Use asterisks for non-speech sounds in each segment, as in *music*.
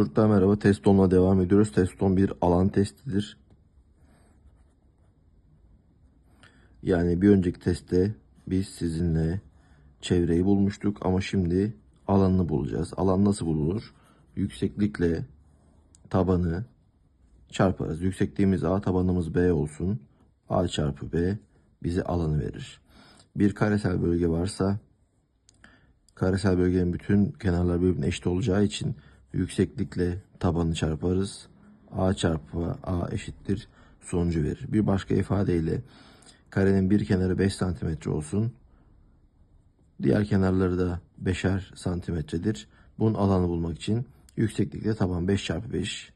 Çocuklar merhaba. Teston'la devam ediyoruz. Teston bir alan testidir. Yani bir önceki testte biz sizinle çevreyi bulmuştuk ama şimdi alanını bulacağız. Alan nasıl bulunur? Yükseklikle tabanı çarparız. Yüksekliğimiz A, tabanımız B olsun. A çarpı B bize alanı verir. Bir karesel bölge varsa karesel bölgenin bütün kenarları birbirine eşit olacağı için yükseklikle tabanı çarparız. A çarpı A eşittir sonucu verir. Bir başka ifadeyle karenin bir kenarı 5 santimetre olsun. Diğer kenarları da 5'er santimetredir. Bunun alanı bulmak için yükseklikle taban 5 çarpı 5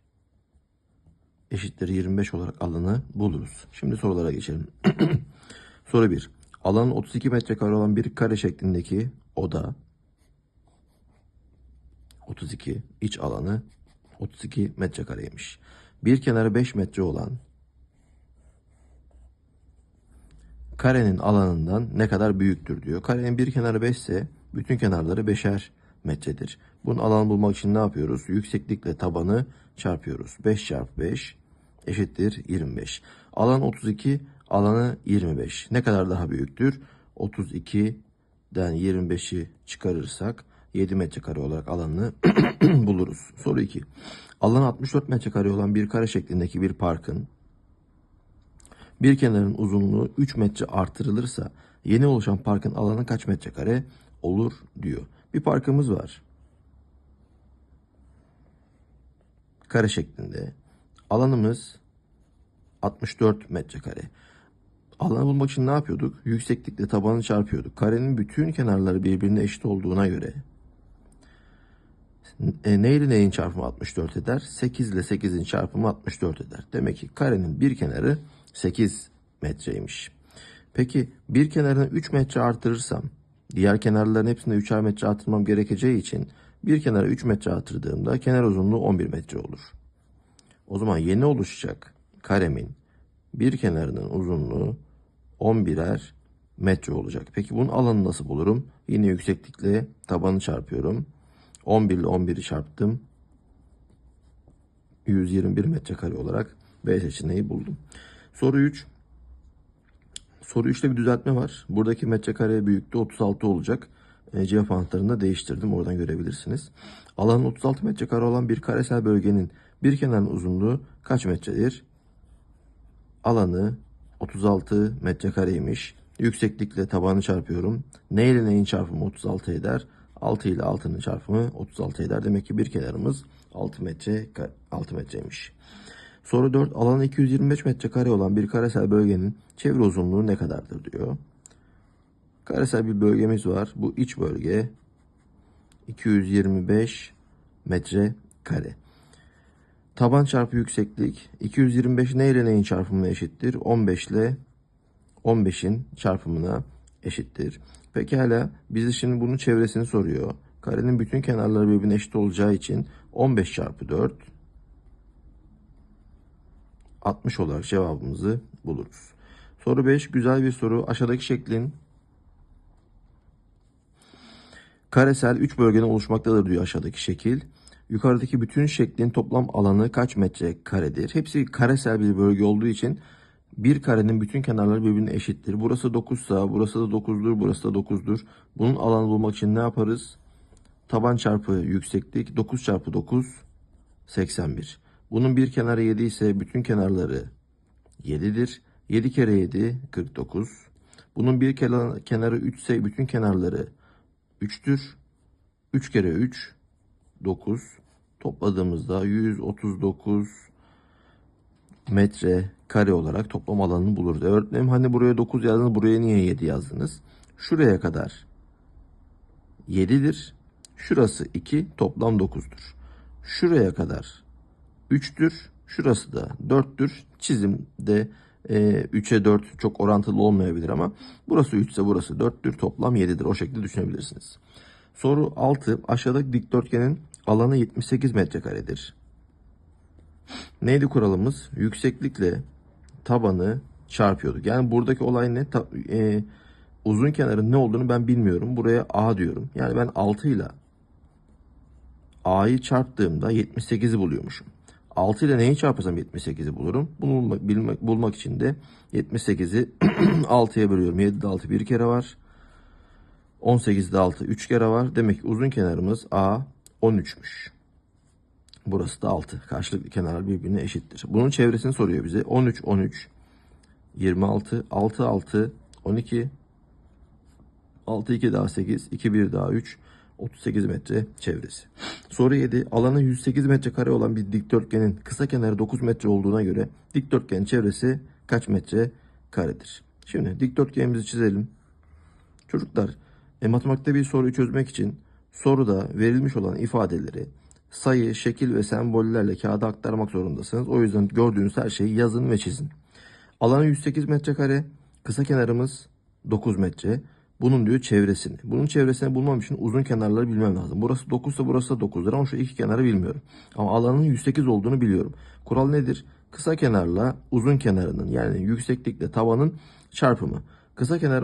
eşittir 25 olarak alanı buluruz. Şimdi sorulara geçelim. *clears throat* Soru 1. Alanın 32 metrekare olan bir kare şeklindeki oda 32 iç alanı 32 metrekareymiş. Bir kenarı 5 metre olan karenin alanından ne kadar büyüktür diyor. Karenin bir kenarı 5 ise bütün kenarları 5'er metredir. Bunun alanı bulmak için ne yapıyoruz? Yükseklikle tabanı çarpıyoruz. 5 çarpı 5 eşittir 25. Alan 32, alanı 25. Ne kadar daha büyüktür? 32'den 25'i çıkarırsak 7 metrekare olarak alanını *clears throat* buluruz. Soru 2. Alan 64 metrekare olan bir kare şeklindeki bir parkın bir kenarın uzunluğu 3 metre artırılırsa yeni oluşan parkın alanı kaç metrekare olur diyor. Bir parkımız var. Kare şeklinde. Alanımız 64 metrekare. Alanı bulmak için ne yapıyorduk? Yükseklikle tabanı çarpıyorduk. Karenin bütün kenarları birbirine eşit olduğuna göre e, ne ile neyin çarpımı 64 eder? 8 ile 8'in çarpımı 64 eder. Demek ki karenin bir kenarı 8 metreymiş. Peki bir kenarını 3 metre artırırsam diğer kenarların hepsinde 3'er metre artırmam gerekeceği için bir kenara 3 metre artırdığımda kenar uzunluğu 11 metre olur. O zaman yeni oluşacak karemin bir kenarının uzunluğu 11'er metre olacak. Peki bunun alanı nasıl bulurum? Yine yükseklikle tabanı çarpıyorum. 11 ile 11'i çarptım. 121 metrekare olarak B seçeneği buldum. Soru 3. Soru 3'te bir düzeltme var. Buradaki metrekare büyüklüğü 36 olacak. E, cevap anahtarını da değiştirdim. Oradan görebilirsiniz. Alanın 36 metrekare olan bir karesel bölgenin bir kenarının uzunluğu kaç metredir? Alanı 36 metrekareymiş. Yükseklikle tabanı çarpıyorum. Ne ile neyin çarpımı 36 eder? 6 ile 6'nın çarpımı 36 eder. Demek ki bir kenarımız 6 metre 6 metreymiş. Soru 4. Alanı 225 metrekare olan bir karesel bölgenin çevre uzunluğu ne kadardır diyor. Karesel bir bölgemiz var. Bu iç bölge 225 metre kare. Taban çarpı yükseklik 225 ne ile neyin çarpımına eşittir? 15 ile 15'in çarpımına eşittir. Pekala bize şimdi bunun çevresini soruyor. Karenin bütün kenarları birbirine eşit olacağı için 15 çarpı 4 60 olarak cevabımızı buluruz. Soru 5 güzel bir soru. Aşağıdaki şeklin karesel 3 bölgeden oluşmaktadır diyor aşağıdaki şekil. Yukarıdaki bütün şeklin toplam alanı kaç metre karedir? Hepsi karesel bir bölge olduğu için bir karenin bütün kenarları birbirine eşittir. Burası 9 sa, burası da 9'dur, burası da 9'dur. Bunun alanı bulmak için ne yaparız? Taban çarpı yükseklik 9 çarpı 9 81. Bunun bir kenarı 7 ise bütün kenarları 7'dir. 7 kere 7 49. Bunun bir kenarı 3 ise bütün kenarları 3'tür. 3 kere 3 9. Topladığımızda 139 metre kare olarak toplam alanını buluruz. Öğretmenim hani buraya 9 yazdınız buraya niye 7 yazdınız? Şuraya kadar 7'dir. Şurası 2 toplam 9'dur. Şuraya kadar 3'tür. Şurası da 4'tür. Çizimde e, 3'e 4 çok orantılı olmayabilir ama burası 3 ise burası 4'tür. Toplam 7'dir. O şekilde düşünebilirsiniz. Soru 6. Aşağıdaki dikdörtgenin alanı 78 metrekaredir. Neydi kuralımız? Yükseklikle tabanı çarpıyorduk. Yani buradaki olay ne? Ta, e, uzun kenarın ne olduğunu ben bilmiyorum. Buraya A diyorum. Yani ben 6 ile A'yı çarptığımda 78'i buluyormuşum. 6 ile neyi çarparsam 78'i bulurum. Bunu bulmak, bilmek, bulmak için de 78'i 6'ya *clears throat* bölüyorum. 7'de 6 bir kere var. 18'de 6 3 kere var. Demek ki uzun kenarımız A 13'müş. Burası da 6. Karşılıklı kenarlar birbirine eşittir. Bunun çevresini soruyor bize. 13, 13, 26, 6, 6, 12, 6, 2 daha 8, 2, 1 daha 3, 38 metre çevresi. Soru 7. Alanı 108 metrekare olan bir dikdörtgenin kısa kenarı 9 metre olduğuna göre dikdörtgenin çevresi kaç metre karedir? Şimdi dikdörtgenimizi çizelim. Çocuklar, e, matematikte bir soruyu çözmek için soruda verilmiş olan ifadeleri sayı, şekil ve sembollerle kağıda aktarmak zorundasınız. O yüzden gördüğünüz her şeyi yazın ve çizin. Alanı 108 metrekare, kısa kenarımız 9 metre. Bunun diyor çevresini. Bunun çevresini bulmam için uzun kenarları bilmem lazım. Burası 9 ise burası da 9'dur ama şu iki kenarı bilmiyorum. Ama alanın 108 olduğunu biliyorum. Kural nedir? Kısa kenarla uzun kenarının yani yükseklikle tavanın çarpımı. Kısa kenar